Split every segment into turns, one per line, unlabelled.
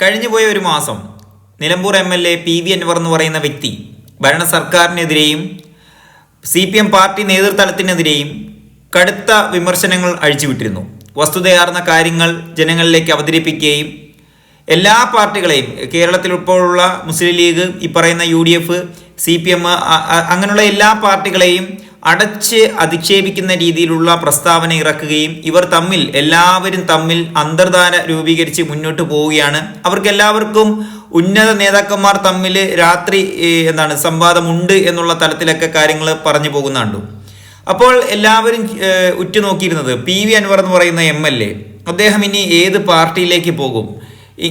കഴിഞ്ഞുപോയ ഒരു മാസം Nilambur M L A P V Anvar എന്ന് പറയുന്ന വ്യക്തി ഭരണ സർക്കാരിനെതിരെയും സി പി എം പാർട്ടി നേതൃത്വത്തിനെതിരെയും കടുത്ത വിമർശനങ്ങൾ അഴിച്ചുവിട്ടിരുന്നു. വസ്തുതയാർന്ന കാര്യങ്ങൾ ജനങ്ങളിലേക്ക് അവതരിപ്പിക്കുകയും എല്ലാ പാർട്ടികളെയും കേരളത്തിൽ ഉൾപ്പെടെയുള്ള മുസ്ലിം ലീഗ് ഈ പറയുന്ന U D F C P M അങ്ങനെയുള്ള എല്ലാ പാർട്ടികളെയും അടച്ച് അധിക്ഷേപിക്കുന്ന രീതിയിലുള്ള പ്രസ്താവന ഇറക്കുകയും ഇവർ തമ്മിൽ എല്ലാവരും തമ്മിൽ അന്തർധാര രൂപീകരിച്ച് മുന്നോട്ട് പോവുകയാണ്. അവർക്ക് എല്ലാവർക്കും ഉന്നത നേതാക്കന്മാർ തമ്മിൽ രാത്രി എന്താണ് സംവാദമുണ്ട് എന്നുള്ള തലത്തിലൊക്കെ കാര്യങ്ങൾ പറഞ്ഞു പോകുന്നുണ്ട്. അപ്പോൾ എല്ലാവരും ഉറ്റുനോക്കിയിരുന്നത് പി വി അൻവർ എന്ന് പറയുന്ന എം എൽ എ. അദ്ദേഹം ഇനി ഏത് പാർട്ടിയിലേക്ക് പോകും?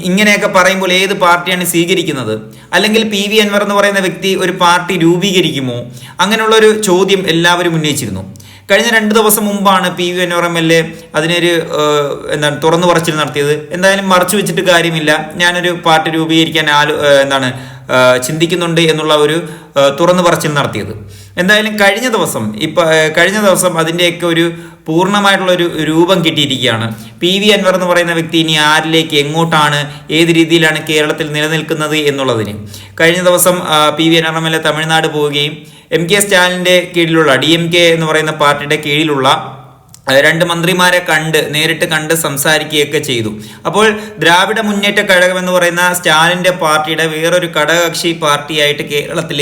ഇങ്ങനെയൊക്കെ പറയുമ്പോൾ ഏത് പാർട്ടിയാണ് സ്വീകരിക്കുന്നത്? അല്ലെങ്കിൽ പി വി അൻവർ എന്ന് പറയുന്ന വ്യക്തി ഒരു പാർട്ടി രൂപീകരിക്കുമോ? അങ്ങനെയുള്ള ഒരു ചോദ്യം എല്ലാവരും ഉന്നയിച്ചിരുന്നു. കഴിഞ്ഞ രണ്ട് ദിവസം മുമ്പാണ് P V Anvar M L A അതിനൊരു എന്താണ് തുറന്നു പറച്ചിൽ നടത്തിയത്. എന്തായാലും മറച്ചു വെച്ചിട്ട് കാര്യമില്ല. ഞാനൊരു പാർട്ടി രൂപീകരിക്കാൻ ആലോ എന്താണ് ചിന്തിക്കുന്നുണ്ട് എന്നുള്ള ഒരു തുറന്നു പറച്ചിൽ നടത്തിയത്. എന്തായാലും കഴിഞ്ഞ ദിവസം ഇപ്പൊ കഴിഞ്ഞ ദിവസം അതിന്റെയൊക്കെ ഒരു പൂർണമായിട്ടുള്ള ഒരു രൂപം കിട്ടിയിരിക്കുകയാണ്. പി വി അൻവർ എന്ന് പറയുന്ന വ്യക്തി ഇനി ആരിലേക്ക് എങ്ങോട്ടാണ് ഏത് രീതിയിലാണ് കേരളത്തിൽ നിലനിൽക്കുന്നത് എന്നുള്ളതിന്. കഴിഞ്ഞ ദിവസം P V Anvar M Tamil Nadu പോവുകയും എം കെ സ്റ്റാലിന്റെ കീഴിലുള്ള ഡി എം കെ എന്ന് പറയുന്ന പാർട്ടിയുടെ കീഴിലുള്ള രണ്ട് മന്ത്രിമാരെ കണ്ട് നേരിട്ട് കണ്ട് സംസാരിക്കുകയൊക്കെ ചെയ്തു. അപ്പോൾ ദ്രാവിഡ മുന്നേറ്റ കഴകം എന്ന് പറയുന്ന സ്റ്റാലിന്റെ പാർട്ടിയുടെ വേറൊരു ഘടകകക്ഷി പാർട്ടിയായിട്ട് കേരളത്തിൽ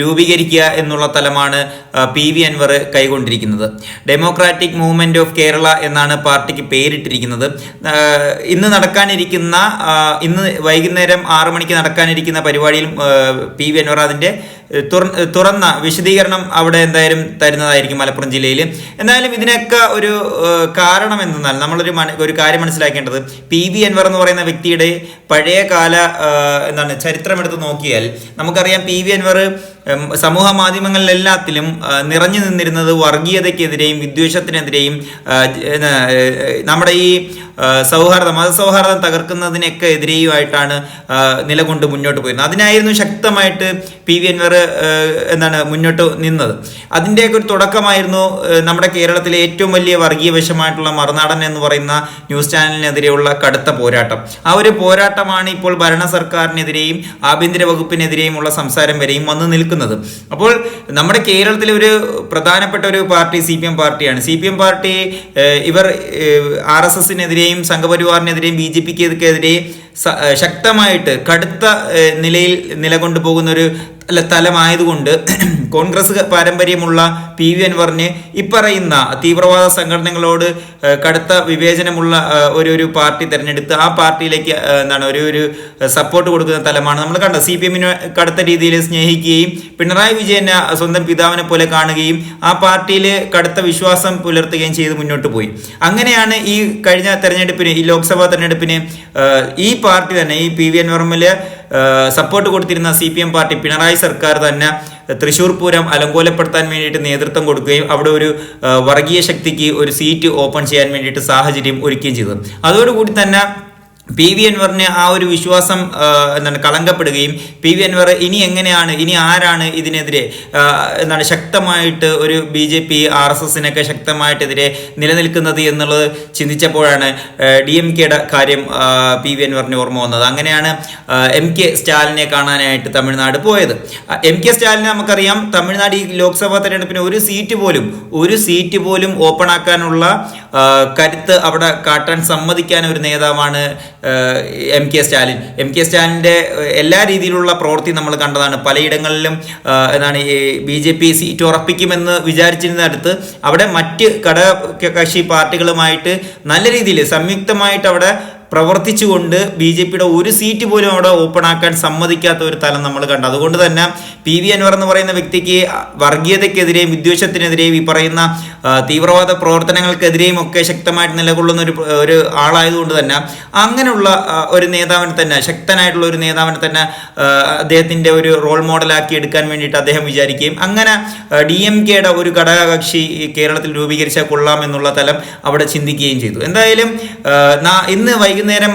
രൂപീകരിക്കുക എന്നുള്ള തലമാണ് പി വി അൻവർ കൈകൊണ്ടിരിക്കുന്നത്. ഡെമോക്രാറ്റിക് മൂവ്മെന്റ് ഓഫ് കേരള എന്നാണ് പാർട്ടിക്ക് പേരിട്ടിരിക്കുന്നത്. ഇന്ന് നടക്കാനിരിക്കുന്ന ഇന്ന് വൈകുന്നേരം ആറു മണിക്ക് നടക്കാനിരിക്കുന്ന പരിപാടിയിൽ പി വി അൻവർ അതിന്റെ തുറന്ന വിശദീകരണം അവിടെ എന്തായാലും തരുന്നതായിരിക്കും മലപ്പുറം ജില്ലയിൽ എന്തായാലും ഇതിനൊക്കെ ഒരു കാരണം എന്തെന്നാൽ നമ്മളൊരു ഒരു കാര്യം മനസ്സിലാക്കേണ്ടത് പി ബി അൻവർ എന്ന് പറയുന്ന വ്യക്തിയുടെ പഴയ കാല എന്താണ് ചരിത്രം എടുത്ത് നോക്കിയാൽ നമുക്കറിയാം പി വി അൻവർ സമൂഹ മാധ്യമങ്ങളിലെല്ലാത്തിലും നിറഞ്ഞു നിന്നിരുന്നത് വർഗീയതയ്ക്കെതിരെയും വിദ്വേഷത്തിനെതിരെയും നമ്മുടെ ഈ സൗഹാർദ്ദം മതസൗഹാർദ്ദം തകർക്കുന്നതിനൊക്കെ എതിരെയുമായിട്ടാണ് നിലകൊണ്ട് മുന്നോട്ട് പോയിരുന്നത്. അതിനായിരുന്നു ശക്തമായിട്ട് പി വി അൻവർ എന്താണ് മുന്നോട്ട് നിന്നത്. അതിന്റെയൊക്കെ ഒരു തുടക്കമായിരുന്നു നമ്മുടെ കേരളത്തിലെ ഏറ്റവും വലിയ വർഗീയ വശമായിട്ടുള്ള മറുനാടൻ എന്ന് പറയുന്ന ന്യൂസ് ചാനലിനെതിരെയുള്ള കടുത്ത പോരാട്ടം. ആ ഒരു പോരാട്ടമാണ് ഇപ്പോൾ ഭരണ സർക്കാരിനെതിരെയും ആഭ്യന്തര വകുപ്പിനെതിരെയുമുള്ള സംസാരം വരെയും വന്ന് നിൽക്കുന്നത്. അപ്പോൾ നമ്മുടെ കേരളത്തിലെ ഒരു പ്രധാനപ്പെട്ട ഒരു പാർട്ടി സി പി എം പാർട്ടിയാണ്. സി പി എം പാർട്ടി ഇവർ ആർ എസ് എസിനെതിരെയും സംഘപരിവാറിനെതിരെയും ബി ജെ പിക്കെതിരെ ശക്തമായിട്ട് കടുത്ത നിലയിൽ നിലകൊണ്ടു പോകുന്ന ഒരു തലമായതുകൊണ്ട് കോൺഗ്രസ് പാരമ്പര്യമുള്ള പി വി അൻവറിന് ഇപ്പറയുന്ന തീവ്രവാദ സംഘടനകളോട് കടുത്ത വിവേചനമുള്ള ഒരു ഒരു പാർട്ടി തിരഞ്ഞെടുത്ത് ആ പാർട്ടിയിലേക്ക് എന്താണ് ഒരു ഒരു സപ്പോർട്ട് കൊടുക്കുന്ന തലമാണ് നമ്മൾ കണ്ടത്. സി പി എമ്മിനെ കടുത്ത രീതിയിൽ സ്നേഹിക്കുകയും പിണറായി വിജയനെ സ്വന്തം പിതാവിനെ പോലെ കാണുകയും ആ പാർട്ടിയിൽ കടുത്ത വിശ്വാസം പുലർത്തുകയും ചെയ്ത് മുന്നോട്ട് പോയി. അങ്ങനെയാണ് ഈ കഴിഞ്ഞ തെരഞ്ഞെടുപ്പിന് ഈ ലോക്സഭാ തെരഞ്ഞെടുപ്പിന് ഈ പാർട്ടി തന്നെ ഈ പി വി സപ്പോർട്ട് കൊടുത്തിരുന്ന C P M party Pinarayi സർക്കാർ തന്നെ തൃശൂർ പൂരം അലങ്കോലപ്പെടുത്താൻ വേണ്ടിയിട്ട് നേതൃത്വം കൊടുക്കുകയും അവിടെ ഒരു വർഗീയ ശക്തിക്ക് ഒരു സീറ്റ് ഓപ്പൺ ചെയ്യാൻ വേണ്ടിയിട്ട് സാഹചര്യം ഒരുക്കുകയും ചെയ്തത് അതോടുകൂടി തന്നെ പി വി അൻവറിന് ആ ഒരു വിശ്വാസം എന്താണ് കളങ്കപ്പെടുകയും പി വി അൻവർ ഇനി എങ്ങനെയാണ് ഇനി ആരാണ് ഇതിനെതിരെ എന്താണ് ശക്തമായിട്ട് ഒരു B J P R S എസിനൊക്കെ ശക്തമായിട്ടെതിരെ നിലനിൽക്കുന്നത് എന്നുള്ളത് ചിന്തിച്ചപ്പോഴാണ് ഡി എം കെയുടെ കാര്യം പി വി അൻവറിന് ഓർമ്മ വന്നത്. അങ്ങനെയാണ് എം കെ സ്റ്റാലിനെ കാണാനായിട്ട് തമിഴ്നാട് പോയത്. എം കെ സ്റ്റാലിനെ നമുക്കറിയാം തമിഴ്നാട് ഈ ലോക്സഭാ തെരഞ്ഞെടുപ്പിന് ഒരു സീറ്റ് പോലും ഒരു സീറ്റ് പോലും ഓപ്പൺ ആക്കാനുള്ള കരുത്ത് അവിടെ കാട്ടാൻ സമ്മതിക്കാൻ ഒരു നേതാവാണ് M K Stalin. M K സ്റ്റാലിന്റെ എല്ലാ രീതിയിലുള്ള പ്രവൃത്തി നമ്മൾ കണ്ടതാണ്. പലയിടങ്ങളിലും എന്താണ് ബി ജെ പി സീറ്റ് ഉറപ്പിക്കുമെന്ന് വിചാരിച്ചിരുന്നിടത്ത് അവിടെ മറ്റ് ഘടക കക്ഷി പാർട്ടികളുമായിട്ട് നല്ല രീതിയിൽ സംയുക്തമായിട്ട് അവിടെ പ്രവർത്തിച്ചുകൊണ്ട് ബി ജെ പിയുടെ ഒരു സീറ്റ് പോലും അവിടെ ഓപ്പൺ ആക്കാൻ സമ്മതിക്കാത്ത ഒരു തലം നമ്മൾ കണ്ടു. അതുകൊണ്ട് തന്നെ പി വി അൻവർ എന്ന് പറയുന്ന വ്യക്തിക്ക് വർഗീയതയ്ക്കെതിരെയും വിദ്വേഷത്തിനെതിരെയും ഈ പറയുന്ന തീവ്രവാദ പ്രവർത്തനങ്ങൾക്കെതിരെയും ഒക്കെ ശക്തമായിട്ട് നിലകൊള്ളുന്ന ഒരു ഒരു ആളായതുകൊണ്ട് തന്നെ അങ്ങനെയുള്ള ഒരു നേതാവിനെ തന്നെ ശക്തനായിട്ടുള്ള ഒരു നേതാവിനെ തന്നെ അദ്ദേഹത്തിന്റെ ഒരു റോൾ മോഡലാക്കി എടുക്കാൻ വേണ്ടിയിട്ട് അദ്ദേഹം വിചാരിക്കുകയും അങ്ങനെ ഡി എം കെയുടെ ഒരു ഘടകകക്ഷി കേരളത്തിൽ രൂപീകരിച്ചാൽ കൊള്ളാം എന്നുള്ള തലം അവിടെ ചിന്തിക്കുകയും ചെയ്തു. എന്തായാലും ഇന്ന് വൈകുന്നേരം വൈകുന്നേരം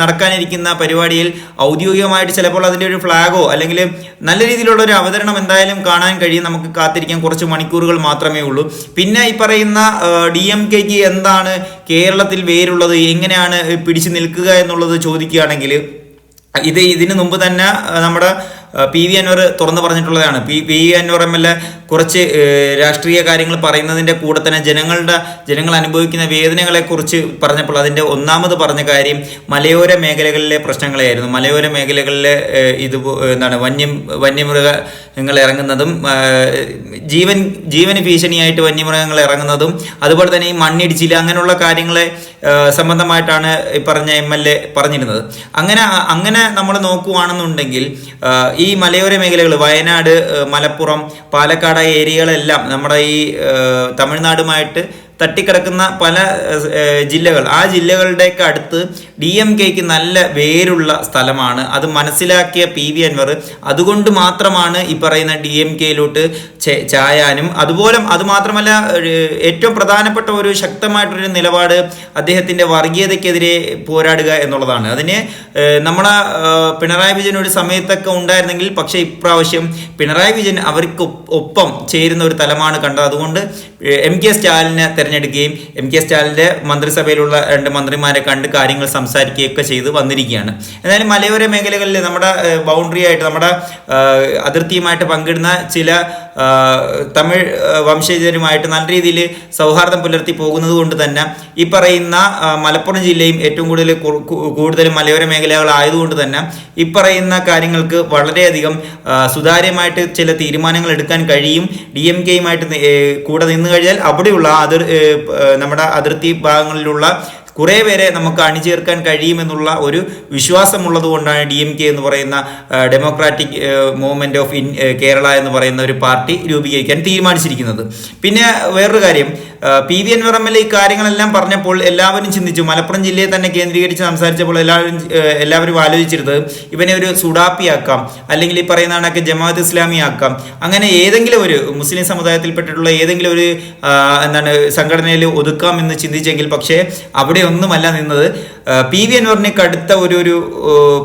നടക്കാനിരിക്കുന്ന പരിപാടിയിൽ ഔദ്യോഗികമായിട്ട് ചിലപ്പോൾ അതിന്റെ ഒരു ഫ്ലാഗോ അല്ലെങ്കിൽ നല്ല രീതിയിലുള്ള ഒരു അവതരണം എന്തായാലും കാണാൻ കഴിയും. നമുക്ക് കാത്തിരിക്കാൻ കുറച്ച് മണിക്കൂറുകൾ മാത്രമേ ഉള്ളൂ. പിന്നെ ഈ പറയുന്ന ഡി എം കെക്ക് എന്താണ് കേരളത്തിൽ വേരുള്ളത്? എങ്ങനെയാണ് പിടിച്ചു നിൽക്കുക എന്നുള്ളത് ചോദിക്കുകയാണെങ്കിൽ ഇത് ഇതിനു മുമ്പ് തന്നെ നമ്മുടെ പി വി അൻവർ തുറന്നു പറഞ്ഞിട്ടുള്ളതാണ്. P V Anvar M L A കുറച്ച് രാഷ്ട്രീയ കാര്യങ്ങൾ പറയുന്നതിന്റെ കൂടെ തന്നെ ജനങ്ങളുടെ ജനങ്ങൾ അനുഭവിക്കുന്ന വേദനകളെക്കുറിച്ച് പറഞ്ഞപ്പോൾ അതിന്റെ ഒന്നാമത് പറഞ്ഞ കാര്യം മലയോര മേഖലകളിലെ പ്രശ്നങ്ങളെയായിരുന്നു. മലയോര മേഖലകളിലെ ഇത് എന്താണ് വന്യം വന്യമൃഗങ്ങൾ ഇറങ്ങുന്നതും ജീവൻ ജീവന് ഭീഷണിയായിട്ട് വന്യമൃഗങ്ങൾ ഇറങ്ങുന്നതും അതുപോലെ തന്നെ ഈ മണ്ണിടിച്ചിൽ അങ്ങനെയുള്ള കാര്യങ്ങളെ സംബന്ധമായിട്ടാണ് ഈ പറഞ്ഞ എം എൽ എ പറഞ്ഞിരുന്നത്. അങ്ങനെ അങ്ങനെ നമ്മൾ നോക്കുവാണെന്നുണ്ടെങ്കിൽ ആ, ഈ മലയോര മേഖലകൾ വയനാട് മലപ്പുറം പാലക്കാട് ഏരിയകളെല്ലാം നമ്മുടെ ഈ തമിഴ്നാടുമായിട്ട് തട്ടിക്കിടക്കുന്ന പല ജില്ലകൾ. ആ ജില്ലകളുടെയൊക്കെ അടുത്ത് ഡി എം കെക്ക് നല്ല വേരുള്ള സ്ഥലമാണ്. അത് മനസ്സിലാക്കിയ പി വി അൻവർ അതുകൊണ്ട് മാത്രമാണ് ഈ പറയുന്ന ഡി എം കെയിലോട്ട് ചായാനും അതുപോലെ അതുമാത്രമല്ല ഏറ്റവും പ്രധാനപ്പെട്ട ഒരു ശക്തമായിട്ടൊരു നിലപാട് അദ്ദേഹത്തിന്റെ വർഗീയതയ്ക്കെതിരെ പോരാടുക എന്നുള്ളതാണ്. അതിന് നമ്മളെ പിണറായി വിജയൻ ഒരു സമയത്തൊക്കെ ഉണ്ടായിരുന്നെങ്കിൽ പക്ഷേ ഇപ്രാവശ്യം പിണറായി വിജയൻ അവർക്ക് ഒപ്പം ചേരുന്ന ഒരു തലമാണ് കണ്ടത്. അതുകൊണ്ട് എം കെ സ്റ്റാലിനെ തിരഞ്ഞെടുക്കുകയും എം കെ സ്റ്റാലിന്റെ മന്ത്രിസഭയിലുള്ള രണ്ട് മന്ത്രിമാരെ കണ്ട് കാര്യങ്ങൾ സംസാരിക്കുകയൊക്കെ ചെയ്ത് വന്നിരിക്കുകയാണ്. എന്നാലും മലയോര മേഖലകളിൽ നമ്മുടെ ബൗണ്ടറി ആയിട്ട് നമ്മുടെ അതിർത്തിയുമായിട്ട് പങ്കിടുന്ന ചില തമിഴ് വംശജരുമായിട്ട് നല്ല രീതിയിൽ സൗഹാർദ്ദം പുലർത്തി പോകുന്നത് കൊണ്ട് തന്നെ ഈ പറയുന്ന മലപ്പുറം ജില്ലയും ഏറ്റവും കൂടുതൽ കൂടുതൽ മലയോര മേഖലകളായതുകൊണ്ട് തന്നെ ഈ പറയുന്ന കാര്യങ്ങൾക്ക് വളരെയധികം സുതാര്യമായിട്ട് ചില തീരുമാനങ്ങൾ എടുക്കാൻ കഴിയും. ഡി എം കെയുമായിട്ട് കൂടെ നിന്ന് കഴിഞ്ഞാൽ അവിടെയുള്ള അതിർ നമ്മുടെ അതിർത്തി ഭാഗങ്ങളിലുള്ള കുറേ പേരെ നമുക്ക് അണിചേർക്കാൻ കഴിയുമെന്നുള്ള ഒരു വിശ്വാസമുള്ളത് കൊണ്ടാണ് ഡി എം കെ എന്ന് പറയുന്ന democratic movement of in Kerala എന്ന് പറയുന്ന ഒരു പാർട്ടി രൂപീകരിക്കാൻ തീരുമാനിച്ചിരിക്കുന്നത്. പിന്നെ വേറൊരു കാര്യം P V Anvar M L A ഈ കാര്യങ്ങളെല്ലാം പറഞ്ഞപ്പോൾ എല്ലാവരും ചിന്തിച്ചു മലപ്പുറം ജില്ലയെ തന്നെ കേന്ദ്രീകരിച്ച് സംസാരിച്ചപ്പോൾ എല്ലാവരും എല്ലാവരും ആലോചിച്ചിരുന്നത് ഇവനെ ഒരു സുഡാപ്പിയാക്കാം അല്ലെങ്കിൽ ഈ പറയുന്ന കണക്ക് ജമാഅത്ത് ഇസ്ലാമി ആക്കാം. അങ്ങനെ ഏതെങ്കിലും ഒരു മുസ്ലിം സമുദായത്തിൽപ്പെട്ടിട്ടുള്ള ഏതെങ്കിലും ഒരു എന്താണ് സംഘടനയിൽ ഒതുക്കാം എന്ന് ചിന്തിച്ചെങ്കിൽ പക്ഷേ അവിടെ ഒന്നുമല്ല നിന്നത്. പി വി അൻവറിനേക്ക് കടുത്ത ഒരു ഒരു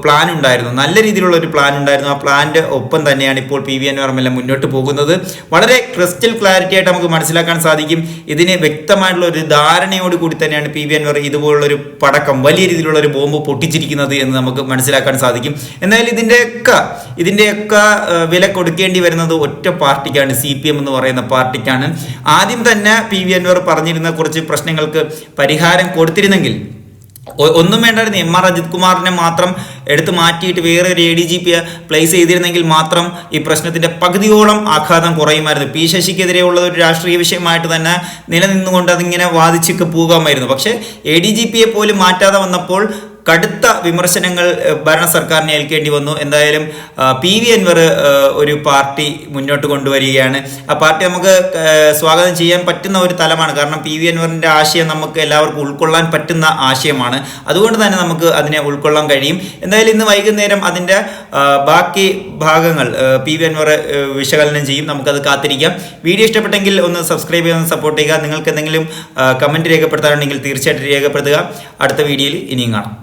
പ്ലാൻ ഉണ്ടായിരുന്നു. നല്ല രീതിയിലുള്ള ഒരു പ്ലാൻ ഉണ്ടായിരുന്നു. ആ പ്ലാന്റെ ഒപ്പം തന്നെയാണ് ഇപ്പോൾ പി വി അൻവർ എല്ലാം മുന്നോട്ട് പോകുന്നത്. വളരെ ക്രിസ്റ്റൽ ക്ലാരിറ്റി ആയിട്ട് നമുക്ക് മനസ്സിലാക്കാൻ സാധിക്കും. ഇതിന് വ്യക്തമായിട്ടുള്ള ഒരു ധാരണയോട് കൂടി തന്നെയാണ് പി വി അൻവർ ഇതുപോലുള്ള ഒരു പടക്കം വലിയ രീതിയിലുള്ള ഒരു ബോംബ് പൊട്ടിച്ചിരിക്കുന്നത് എന്ന് നമുക്ക് മനസ്സിലാക്കാൻ സാധിക്കും. എന്നാൽ ഇതിന്റെയൊക്കെ ഇതിന്റെയൊക്കെ വില കൊടുക്കേണ്ടി വരുന്നത് ഒറ്റ പാർട്ടിക്കാണ് സി പി എം എന്ന് പറയുന്ന പാർട്ടിക്കാണ്. ആദ്യം തന്നെ പി വി അൻവർ പറഞ്ഞിരുന്ന കുറച്ച് പ്രശ്നങ്ങൾക്ക് പരിഹാരം കൊടുത്തിരുന്നെങ്കിൽ ഒന്നും വേണ്ടായിരുന്നു. എം ആർ അജിത് കുമാറിനെ മാത്രം എടുത്തു മാറ്റിയിട്ട് വേറെ ഒരു A D G P place ചെയ്തിരുന്നെങ്കിൽ മാത്രം ഈ പ്രശ്നത്തിന്റെ പകുതിയോളം ആഘാതം കുറയുമായിരുന്നു. പി ശശിക്കെതിരെയുള്ള ഒരു രാഷ്ട്രീയ വിഷയമായിട്ട് തന്നെ നിലനിന്നുകൊണ്ട് അതിങ്ങനെ വാദിച്ചൊക്കെ പോകാമായിരുന്നു. പക്ഷേ എ ഡി ജി പിയെ പോലും മാറ്റാതെ വന്നപ്പോൾ കടുത്ത വിമർശനങ്ങൾ ഭരണ സർക്കാരിനെ ഏൽക്കേണ്ടി വന്നു. എന്തായാലും പി വി അൻവർ ഒരു പാർട്ടി മുന്നോട്ട് കൊണ്ടുവരികയാണ്. ആ പാർട്ടി നമുക്ക് സ്വാഗതം ചെയ്യാൻ പറ്റുന്ന ഒരു തലമാണ്. കാരണം പി വി അൻവറിന്റെ ആശയം നമുക്ക് എല്ലാവർക്കും ഉൾക്കൊള്ളാൻ പറ്റുന്ന ആശയമാണ്. അതുകൊണ്ട് തന്നെ നമുക്ക് അതിനെ ഉൾക്കൊള്ളാൻ കഴിയും. എന്തായാലും ഇന്ന് വൈകുന്നേരം അതിന്റെ ബാക്കി ഭാഗങ്ങൾ പി വി അൻവർ വിശകലനം ചെയ്യും. നമുക്കത് കാത്തിരിക്കാം. വീഡിയോ ഇഷ്ടപ്പെട്ടെങ്കിൽ ഒന്ന് സബ്സ്ക്രൈബ് ചെയ്യാൻ സപ്പോർട്ട് ചെയ്യുക. നിങ്ങൾക്ക് എന്തെങ്കിലും കമന്റ് രേഖപ്പെടുത്താനുണ്ടെങ്കിൽ തീർച്ചയായിട്ടും രേഖപ്പെടുത്തുക. അടുത്ത വീഡിയോയിൽ ഇനിയും കാണാം.